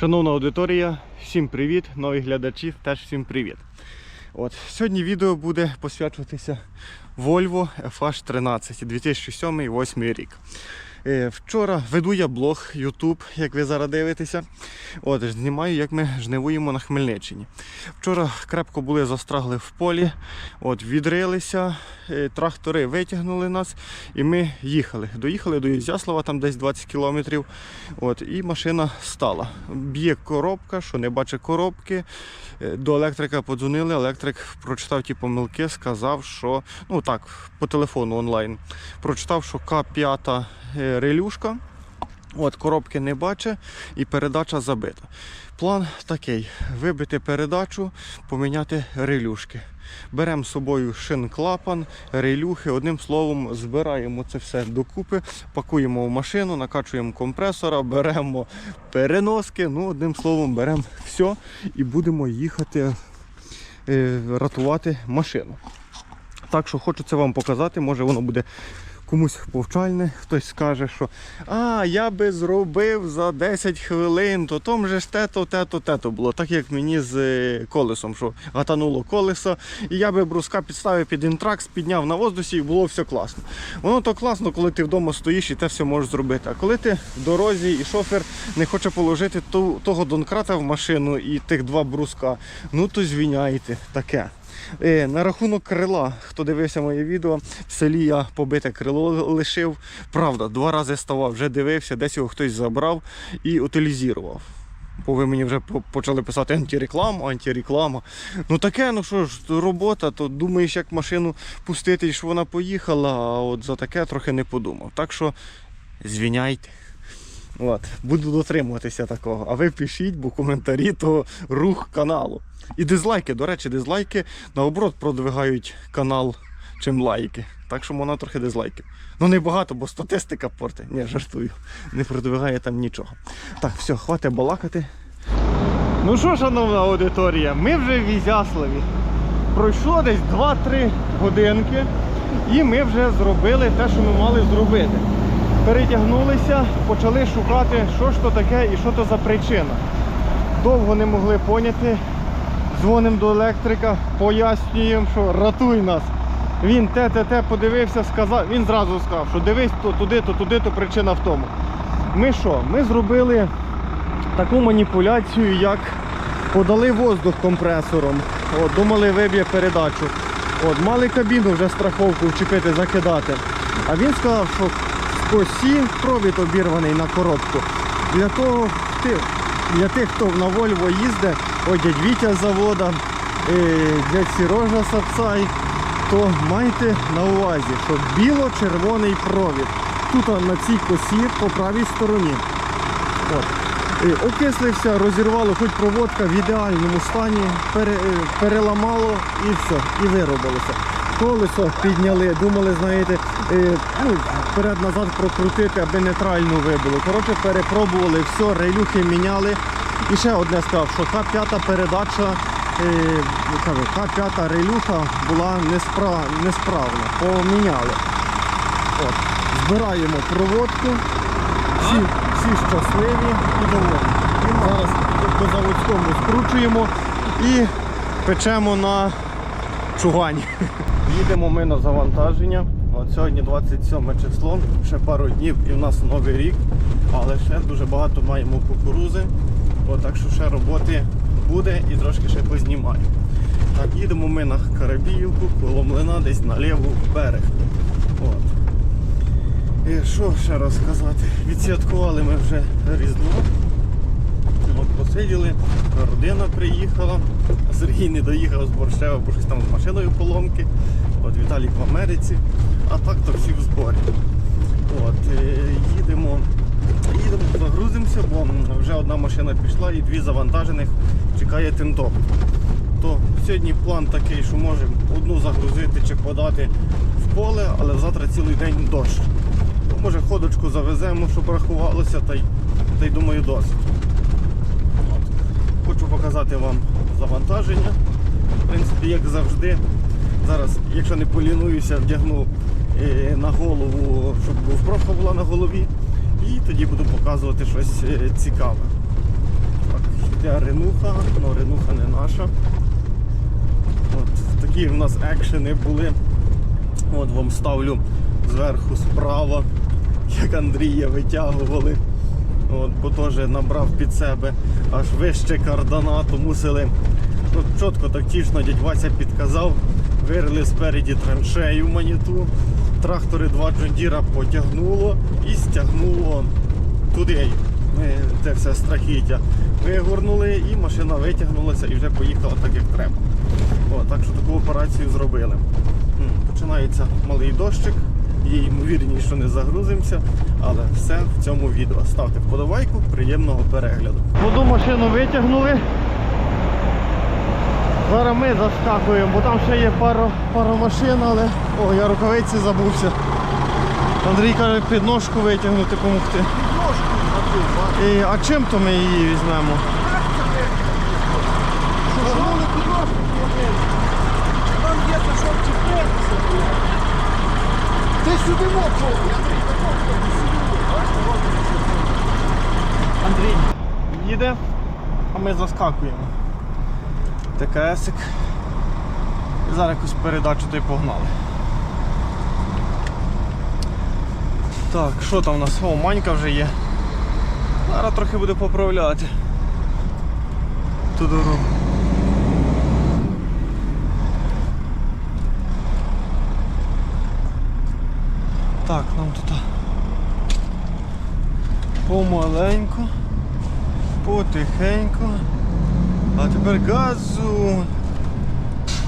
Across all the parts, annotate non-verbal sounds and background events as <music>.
Шановна аудиторія, всім привіт, нові глядачі, теж всім привіт. От, сьогодні відео буде посвячуватися Volvo FH13 2007-2008 рік. Е, Вчора веду я блог YouTube, як ви зараз дивитеся. От, знімаю, як ми жнивуємо на Хмельниччині. Вчора крепко були застрагли в полі, от, відрилися, е, трактори витягнули нас і ми їхали. Доїхали до Ізяслава, там десь 20 кілометрів. От, і машина стала. Б'є коробка, що не бачить коробки. Е, До електрика подзвонили, електрик прочитав ті помилки, сказав, що ну так, по телефону онлайн. Прочитав, що К5 е, релюшка. От, коробки не бачить і передача забита. План такий: вибити передачу, поміняти релюшки. Беремо з собою шин-клапан, релюхи, одним словом, збираємо це все докупи, пакуємо в машину, накачуємо компресора, беремо переноски, ну, одним словом, беремо все і будемо їхати е, рятувати машину. Так що хочу це вам показати, може воно буде комусь повчальне, хтось скаже, що а, я би зробив за 10 хвилин, то там же ж тето, тето, тето було. Так як мені з е, колесом, що гатануло колесо, і я би бруска підставив під інтракс, підняв на воздусі і було все класно. Воно то класно, коли ти вдома стоїш і те все можеш зробити. А коли ти в дорозі і шофер не хоче положити ту- того донкрата в машину і тих два бруска, ну то звіняйте, таке. Е, на рахунок крила, хто дивився моє відео, в селі я побите крило лишив. Правда, два рази ставав, вже дивився, десь його хтось забрав і утилізував. Бо ви мені вже почали писати антирекламу, антиреклама. Ну таке, ну що ж, робота, то думаєш, як машину пустити, і що вона поїхала, а от за таке трохи не подумав. Так що звіняйте. От, буду дотримуватися такого. А ви пишіть, бо коментарі то рух каналу. І дизлайки, до речі, дизлайки наоборот продвигають канал, чим лайки. Так що вона трохи дизлайків. Ну не багато, бо статистика портить. Ні, жартую. Не продвигає там нічого. Так, все, хватить балакати. Ну що, шановна аудиторія, ми вже в Ізяславі. Пройшло десь 2-3 годинки, і ми вже зробили те, що ми мали зробити. Перетягнулися, почали шукати, що ж то таке і що то за причина. Довго не могли поняти. Дзвонимо до електрика, пояснюємо, що ратуй нас. Він те, те, те подивився, сказав, він зразу сказав, що дивись то туди, то туди, то причина в тому. Ми що? Ми зробили таку маніпуляцію, як подали воздух компресором. От, думали, виб'є передачу. От, мали кабіну вже страховку вчепити, закидати. А він сказав, що в косі провід обірваний на коробку. Для того, для тих, хто на Вольво їздить, ось дядь Вітя завода, е, дядь Сірожа Сапсай, то майте на увазі, що біло-червоний провід. Тут на цій косі по правій стороні. От. Окислився, розірвало, хоч проводка в ідеальному стані, пере, е, переламало і все, і виробилося. Колесо підняли, думали, знаєте, е, ну, вперед-назад прокрутити, аби нейтрально вибило. Коротше, перепробували, все, рейлюхи міняли. І ще одне сказав, що К5 передача, е, кажу, К5 рейлюха була неспра, несправна, поміняли. От. Збираємо проводку, всі, всі щасливі і доволі. Зараз по заводському скручуємо і печемо на чугані. <laughs> Їдемо ми на завантаження. От сьогодні 27 число, ще пару днів і в нас новий рік, але ще дуже багато маємо кукурузи. От, так що ще роботи буде і трошки ще познімаю. Так, їдемо ми на Карабіївку, коло млина, десь на ліву берег. От. І що ще розказати? Відсвяткували ми вже Різдво. От посиділи, родина приїхала. Сергій не доїхав з Борщева, бо щось там з машиною поломки. От Віталік в Америці, а так то всі в зборі. От, е, їдемо, їдемо, загрузимося, бо вже одна машина пішла і дві завантажених чекає тентоп. То сьогодні план такий, що можемо одну загрузити чи подати в поле, але завтра цілий день дощ. То, може ходочку завеземо, щоб рахувалося, та й, та й думаю досить. Хочу показати вам завантаження. В принципі, як завжди. Зараз, якщо не полінуюся, вдягну е, на голову, щоб GoPro була на голові. І тоді буду показувати щось е, цікаве. ця ренуха, але ренуха не наша. От такі в нас екшени були. От вам ставлю зверху справа, як Андрія витягували. От, бо теж набрав під себе аж вище кардана, то мусили ну, чітко тактично дядь Вася підказав, вирили спереді траншею маніту, трактори два джондіра потягнуло і стягнуло туди. Це все страхіття. Вигорнули і машина витягнулася і вже поїхала так, як треба. О, так що таку операцію зробили. Починається малий дощик. Є ймовірність, що не загрузимося, але все в цьому відео. Ставте вподобайку, приємного перегляду. Воду машину витягнули. Зараз ми заскакуємо, бо там ще є пара, пара машин, але... О, я рукавиці забувся. Андрій каже, підножку витягнути, допомогти. І, а чим то ми її візьмемо? Там є за що вчепитися. Ти сюди мокро, Андрій їде, а ми заскакуємо. ТКСик. І зараз якусь передачу й погнали. Так, що там у нас? О, манька вже є. Зараз трохи буде поправляти. Ту дорогу. Так, нам тут помаленьку, потихеньку. А тепер газу.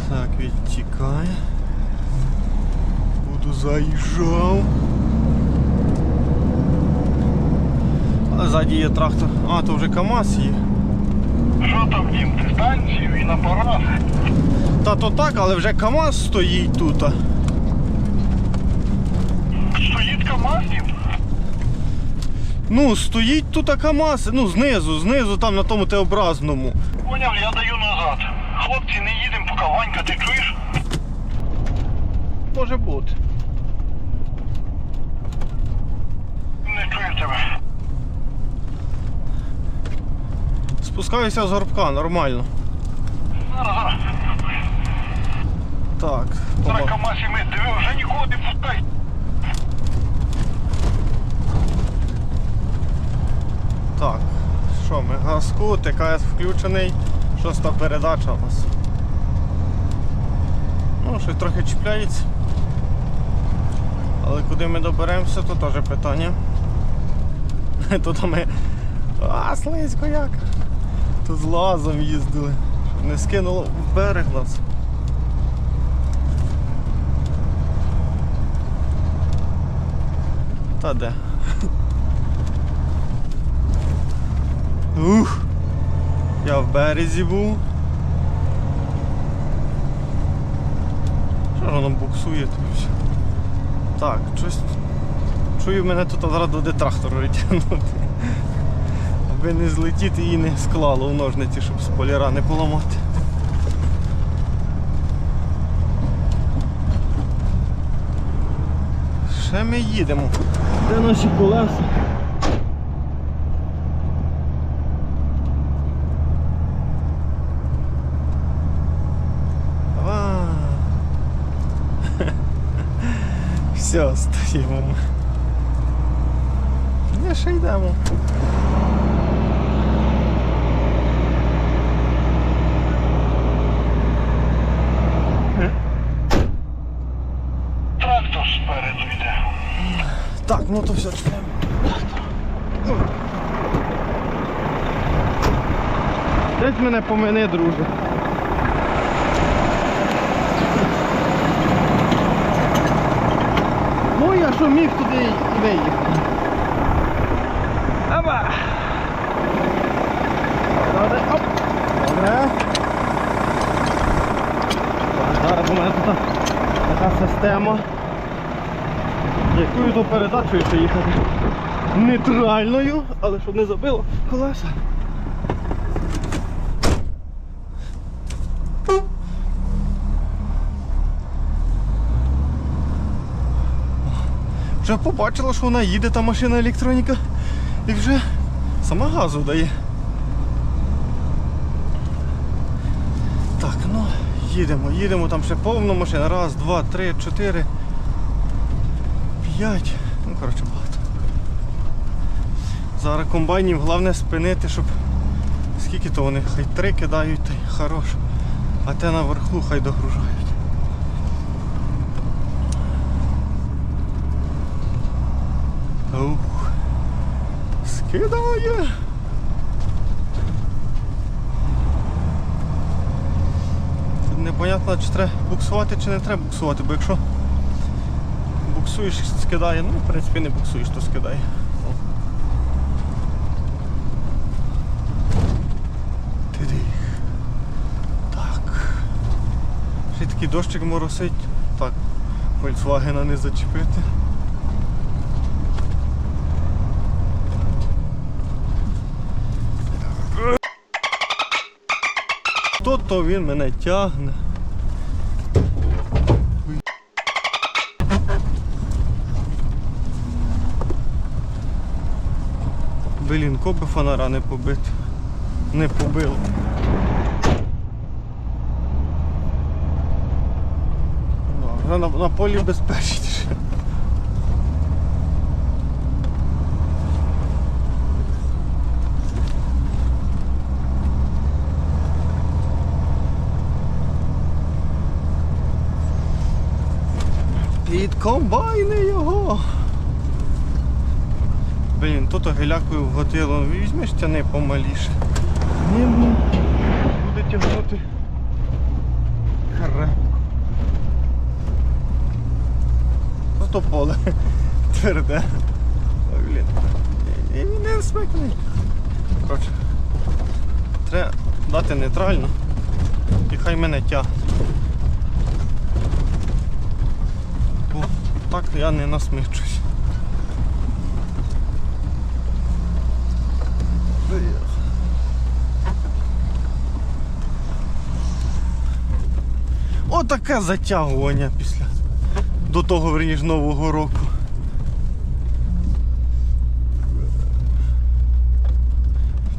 Так, відтікає. Буду заїжджав. А ззаді є трактор. А, то вже КАМАЗ є. Що там, Дім, ти станцію і на парах? Та то так, але вже КАМАЗ стоїть тут. Стоїть КамАЗ, Дім? Ну, стоїть тут КАМАЗ, ну знизу, знизу там на тому Т-образному. Поняв, я даю назад. Хлопці, не їдемо, поки Ванька, ти чуєш? Може бути. Не чую тебе. Спускаюся з горбка, нормально. Зараз, зараз. Так, Зараз КамАЗ і ми. Диви, вже нікого не пускай. Так, що ми газку, ТКС включений, шоста передача у нас. Ну, щось трохи чіпляється. Але куди ми доберемося, то теж питання. <laughs> Тут ми. А, слизько як. Тут з лазом їздили. Не скинуло в берег нас. Та де? <laughs> Ух! Я в березі був. Що ж воно буксує тут? все? Так, щось. Чую, мене тут зараз буде трактор витягнути. Аби не злетіти і не склало в ножниці, щоб спойлера не поламати. Ще ми їдемо. Де наші колеса? А. Все, стоїмо. Ні, ще йдемо. Трактор спереду йде. Так, ну то все чекаємо. Десь мене помини, друже. Ну я що міг туди і виїхати. Аба! Добре, оп! Добре. Зараз у мене тут така система. Якою то передачею ще їхати? Нейтральною, але щоб не забило колеса. Вже побачила, що вона їде та машина електроніка і вже сама газу дає. Так, ну, їдемо, їдемо, там ще повно машин. Раз, два, три, чотири, п'ять. Ну, коротше, багато. Зараз комбайнів головне спинити, щоб скільки то вони хай три кидають, та й хорош. А те наверху хай догружають. Ух. Скидає. Тут непонятно, чи треба буксувати, чи не треба буксувати, бо якщо буксуєш, скидає, ну, в принципі, не буксуєш, то скидає. Так. Ще такий дощик моросить. Так, Volkswagen не зачепити. То він мене тягне. Блін, коби фонара не побити. Не побило. Ну, на, на полі безпечніше. Під комбайни його. Блін, тут гелякою вготило. Візьмеш тяни помаліше. Ні, ну, буде тягнути. Крепко. Просто поле <laughs> тверде. Ой, блін. Ні, не смикни. Коротше. Треба дати нейтрально. І хай мене тягне. Бо так я не насмичусь. Отаке затягування після до того верніш Нового року.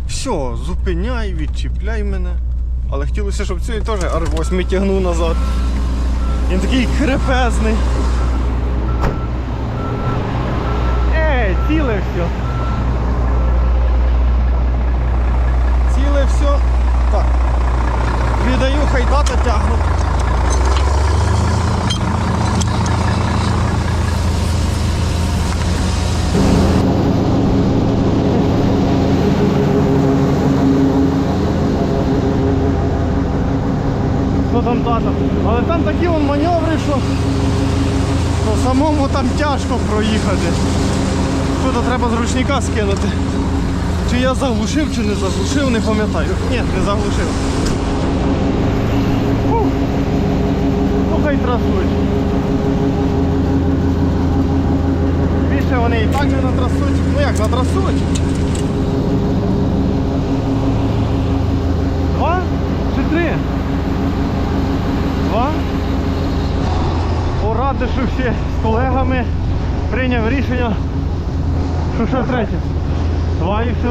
Все, зупиняй, відчіпляй мене. Але хотілося, щоб цей теж R8 тягнув назад. Він такий крепезний. Ціле все. Ціле все. Так. Віддаю, хай тата тягнуть. Що там тата? Але там такі вон маневри, що самому там тяжко проїхати. То треба з ручника скинути. Чи я заглушив, чи не заглушив, не пам'ятаю. Ні, не заглушив. Ну хай трасуть. Більше вони і так не натрасуть. Ну як натрасуть? Два чи три? Два. Порадивши з колегами, прийняв рішення, що ще третє. Два і все.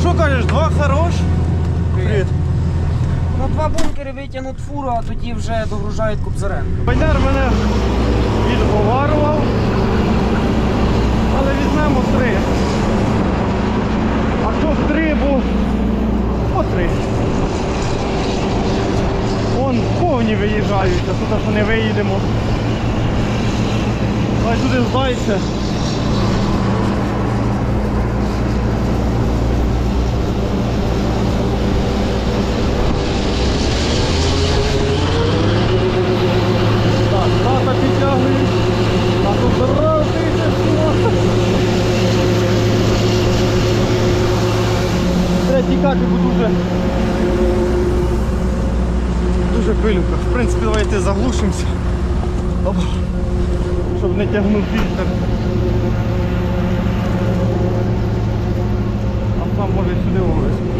Що кажеш, два хорош? Привіт. Ну, два бункери витягнуть фуру, а тоді вже догружають Кобзаренко. Байдар мене відговарував, але візьмемо три. А в три, бо по три. Повні виїжджають, а тут що не виїдемо. Хай туди здайся. Так, тата підтягує. Тату здоровий Треба тікати, бо дуже дуже пилюка. В принципі, давайте заглушимося. Оп. Щоб не тягнув фільтр. А сам може сюди вивезти.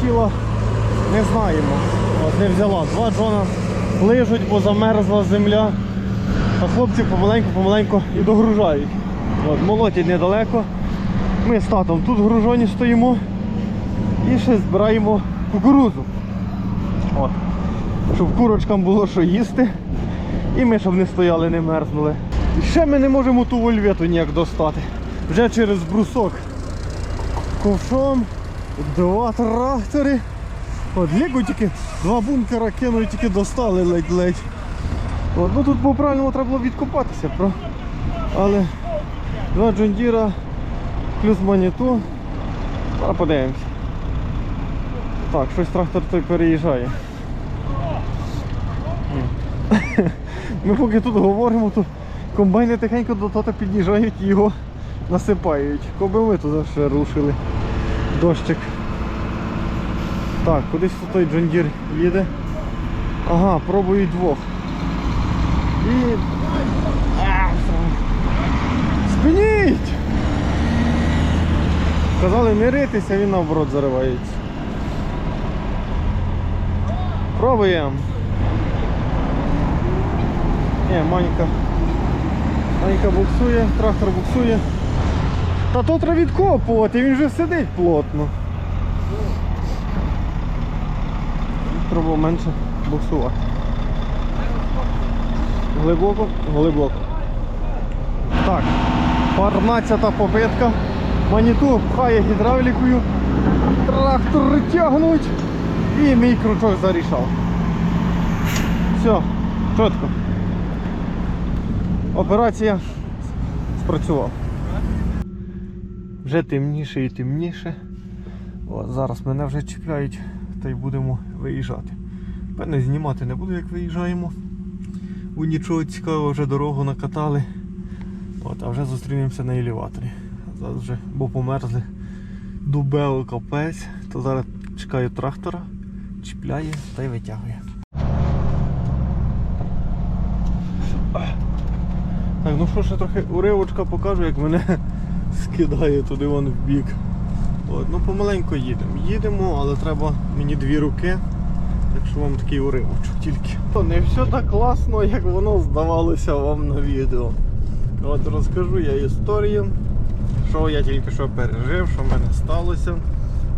сіла, не знаємо. От не взяла. Два джона лижуть, бо замерзла земля. А хлопці помаленьку-помаленьку і догружають. От, молотять недалеко. Ми з татом тут в гружоні стоїмо і ще збираємо кукурузу. От. Щоб курочкам було що їсти. І ми, щоб не стояли, не мерзнули. І ще ми не можемо ту вольвету ніяк достати. Вже через брусок. Ковшом, два трактори. От ліку тільки два бункера кинули, тільки достали ледь-ледь. Ну тут по-правильному треба було відкопатися, про. але два джондіра плюс маніту. А подивимось. Так, щось трактор той переїжджає. Ми поки тут говоримо, то комбайни тихенько до тата під'їжджають і його насипають. Коби ми туди ще рушили. Дощик. Так, кудись тут той джондір їде. Ага, пробують двох. І. Спиніть! Казали миритися, він наоборот заривається. Пробуємо. Ні, Манька. Манька буксує, трактор буксує. Та то треба відкопувати, він вже сидить плотно. Треба менше буксувати. Глибоко, глибоко. Так, 15 попитка. Маніту пхає гідравлікою. Трактор тягнуть. І мій крючок зарішав. Все, чітко. Операція спрацювала. Вже темніше і темніше. От, зараз мене вже чіпляють та й будемо виїжджати. Певне знімати не буду, як виїжджаємо. У нічого цікавого вже дорогу накатали. От, а вже зустрінемося на елеваторі. Зараз вже, бо померзли дубео капець, то зараз чекаю трактора, чіпляє та й витягує. Так, ну що ще трохи уривочка покажу, як мене <laughs> скидає туди вон в бік. От, ну помаленько їдемо. Їдемо, але треба мені дві руки. Так що вам такий уривочок тільки. То не все так класно, як воно здавалося вам на відео. От розкажу я історію, що я тільки що пережив, що в мене сталося.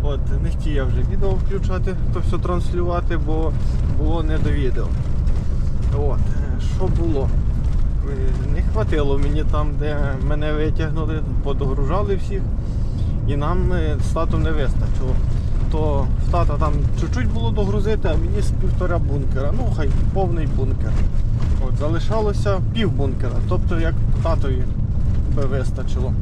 От, не хотів я вже відео включати, то все транслювати, бо було не до відео. От, що було? Е, Не хватило мені там, де мене витягнули, подогружали всіх, і нам е, з татом не вистачило. То в тата там чуть-чуть було догрузити, а мені з півтора бункера. Ну, хай повний бункер. От, залишалося пів бункера. Тобто як татові би вистачило.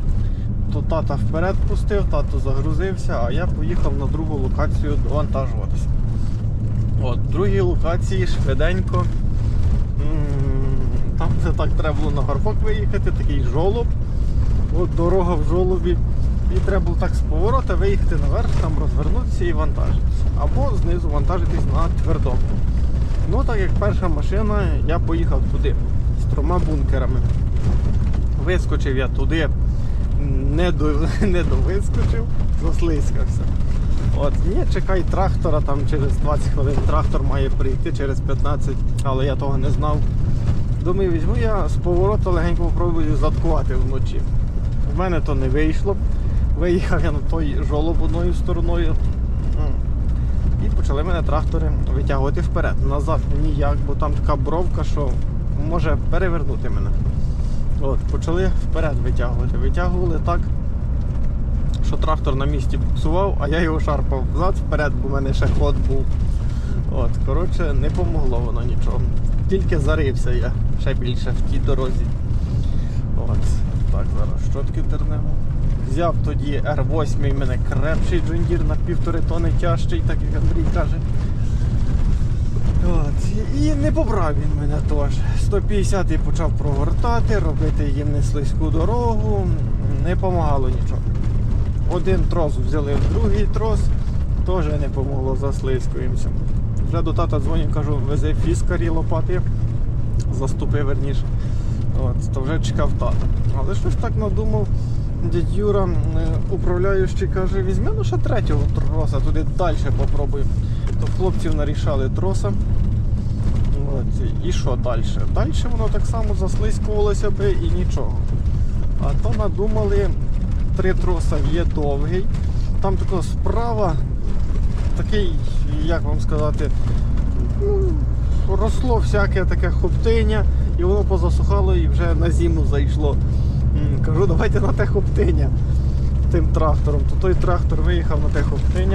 То тата вперед пустив, тато загрузився, а я поїхав на другу локацію довантажуватися. От, другій локації швиденько. Там де так треба було на горбок виїхати, такий жолоб. От дорога в жолобі. І треба було так з поворота виїхати наверх, там розвернутися і вантажитися. Або знизу вантажитись на твердому. Ну так як перша машина, я поїхав туди з трьома бункерами. Вискочив я туди, не до, <laughs> не довискочив, заслизкався. От, ні, чекай трактора, там через 20 хвилин трактор має прийти через 15, але я того не знав. Думаю, візьму я з повороту легенько попробую заткувати вночі. В мене то не вийшло. Виїхав я на той жолоб одною стороною. І почали мене трактори витягувати вперед. Назад ніяк, бо там така бровка, що може перевернути мене. От, почали вперед витягувати. Витягували так, що трактор на місці буксував, а я його шарпав взад вперед, бо в мене ще ход був. От, коротше, не помогло воно нічого. Тільки зарився я ще більше в тій дорозі. От, так, зараз щотки тернемо. Взяв тоді R8 мене крепший джундір на півтори тони тяжчий, так як Андрій каже. От. І не побрав він мене теж. 150 почав прогортати, робити їм не слизьку дорогу. Не помагало нічого. Один трос взяли в другий трос, теж не помогло, заслизькуємося. Вже до тата дзвоню, кажу, вези фіскарі лопати, заступи верніше. От, то вже чекав тата. Але щось так надумав, дядь Юра, управляючий, каже, візьми ну ще третього троса, туди далі попробуємо. То хлопців нарішали троса. От, і що далі? Далі воно так само заслизькувалося би і нічого. А то надумали, три троса є довгий. Там тако справа такий, як вам сказати, ну, росло всяке таке хоптиня, і воно позасухало і вже на зиму зайшло. Кажу, давайте на те хоптиня тим трактором. То той трактор виїхав на те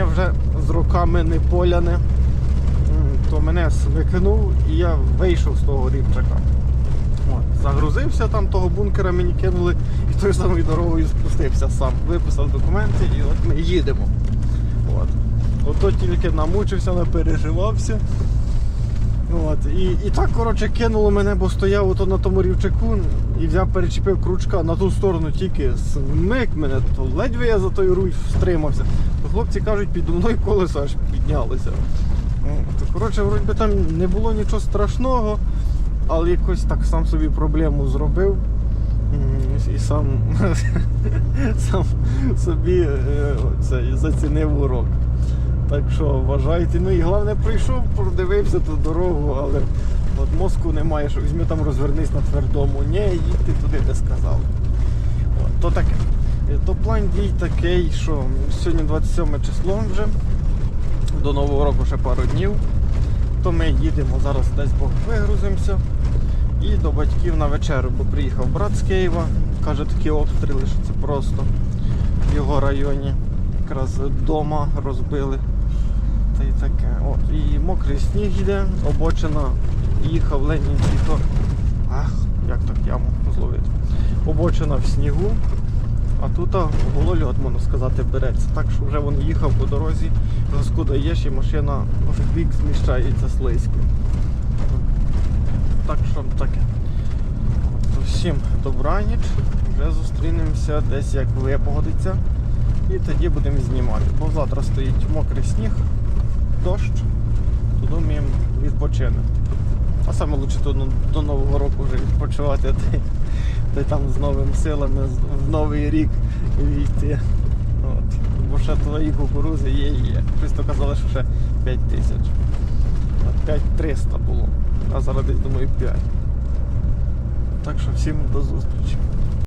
вже з руками не поляне. То мене викинув і я вийшов з того рівчака. Загрузився там, того бункера мені кинули і тою самою дорогою спустився сам. Виписав документи і от ми їдемо. От. Ото тільки намучився, напереживався. От. І, і так, коротше, кинуло мене, бо стояв ото на тому рівчаку і взяв, перечепив кручка на ту сторону тільки смик мене, то ледве я за той руль стримався. То хлопці кажуть, підо мною колесо аж піднялося. От. Коротше, вроді там не було нічого страшного, але якось так сам собі проблему зробив. І сам, <laughs> сам собі е, це, зацінив урок. Так що вважайте. Ну і головне прийшов, продивився ту дорогу, але от мозку немає, що візьми там розвернись на твердому. Ні, їдьте туди, де сказали. От, то таке. Е, То план дій такий, що сьогодні 27 число вже, до Нового року ще пару днів. То ми їдемо зараз десь Бог вигрузимося. І до батьків на вечерю, бо приїхав брат з Києва. Каже, такі обстріли, що це просто в його районі. Якраз вдома розбили. Та й таке. От. І мокрий сніг йде, обочина їхав Ленінський, то. Ах, як так яму зловити. Обочина в снігу, а тут голольот, можна сказати, береться. Так що вже він їхав по дорозі, газку даєш і машина в бік зміщається слизько. Так що таке. То всім добраніч. Вже зустрінемося десь як випогодиться. І тоді будемо знімати. Бо завтра стоїть мокрий сніг, дощ, то думаємо відпочинемо. А саме лучше то ну, до Нового року вже відпочивати, та, та там з новими силами в новий рік війти. От. Бо ще твої кукурузи є і є. То казали, що ще 5 тисяч. 5300 було. А зараз десь думаю 5. Так що всім до зустрічі.